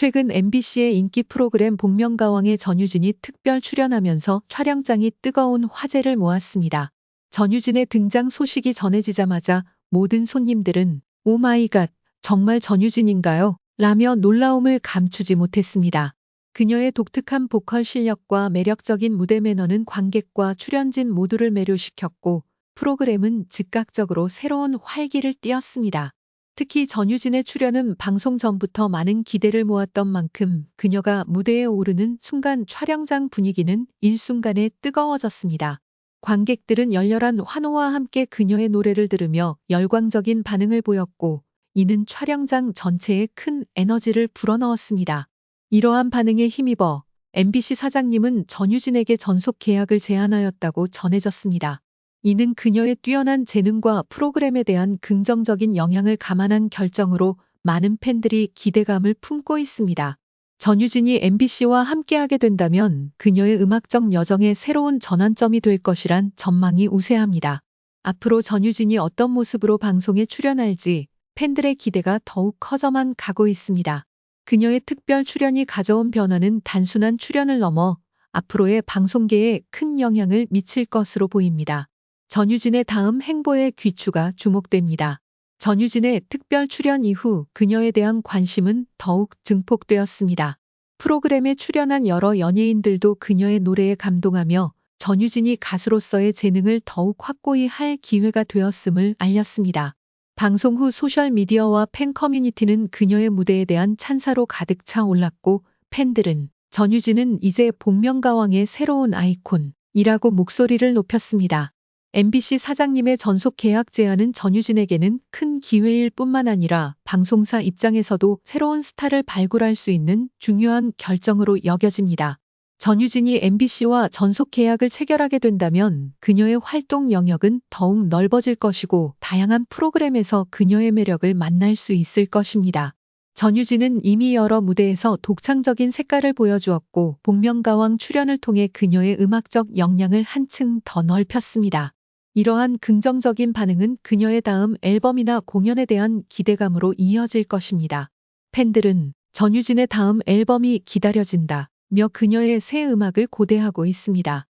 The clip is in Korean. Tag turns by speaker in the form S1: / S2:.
S1: 최근 MBC의 인기 프로그램 복면가왕에 전유진이 특별 출연하면서 촬영장이 뜨거운 화제를 모았습니다. 전유진의 등장 소식이 전해지자마자 모든 손님들은 오마이갓, 정말 전유진인가요? 라며 놀라움을 감추지 못했습니다. 그녀의 독특한 보컬 실력과 매력적인 무대 매너는 관객과 출연진 모두를 매료시켰고 프로그램은 즉각적으로 새로운 활기를 띄었습니다. 특히 전유진의 출연은 방송 전부터 많은 기대를 모았던 만큼 그녀가 무대에 오르는 순간 촬영장 분위기는 일순간에 뜨거워졌습니다. 관객들은 열렬한 환호와 함께 그녀의 노래를 들으며 열광적인 반응을 보였고 이는 촬영장 전체에 큰 에너지를 불어넣었습니다. 이러한 반응에 힘입어 MBC 사장님은 전유진에게 전속 계약을 제안하였다고 전해졌습니다. 이는 그녀의 뛰어난 재능과 프로그램에 대한 긍정적인 영향을 감안한 결정으로 많은 팬들이 기대감을 품고 있습니다. 전유진이 MBC와 함께하게 된다면 그녀의 음악적 여정의 새로운 전환점이 될 것이란 전망이 우세합니다. 앞으로 전유진이 어떤 모습으로 방송에 출연할지 팬들의 기대가 더욱 커져만 가고 있습니다. 그녀의 특별 출연이 가져온 변화는 단순한 출연을 넘어 앞으로의 방송계에 큰 영향을 미칠 것으로 보입니다. 전유진의 다음 행보의 귀추가 주목됩니다. 전유진의 특별 출연 이후 그녀에 대한 관심은 더욱 증폭되었습니다. 프로그램에 출연한 여러 연예인들도 그녀의 노래에 감동하며 전유진이 가수로서의 재능을 더욱 확고히 할 기회가 되었음을 알렸습니다. 방송 후 소셜미디어와 팬 커뮤니티는 그녀의 무대에 대한 찬사로 가득 차 올랐고 팬들은 전유진은 이제 복면가왕의 새로운 아이콘이라고 목소리를 높였습니다. MBC 사장님의 전속 계약 제안은 전유진에게는 큰 기회일 뿐만 아니라 방송사 입장에서도 새로운 스타를 발굴할 수 있는 중요한 결정으로 여겨집니다. 전유진이 MBC와 전속 계약을 체결하게 된다면 그녀의 활동 영역은 더욱 넓어질 것이고 다양한 프로그램에서 그녀의 매력을 만날 수 있을 것입니다. 전유진은 이미 여러 무대에서 독창적인 색깔을 보여주었고 복면가왕 출연을 통해 그녀의 음악적 역량을 한층 더 넓혔습니다. 이러한 긍정적인 반응은 그녀의 다음 앨범이나 공연에 대한 기대감으로 이어질 것입니다. 팬들은 전유진의 다음 앨범이 기다려진다 며 그녀의 새 음악을 고대하고 있습니다.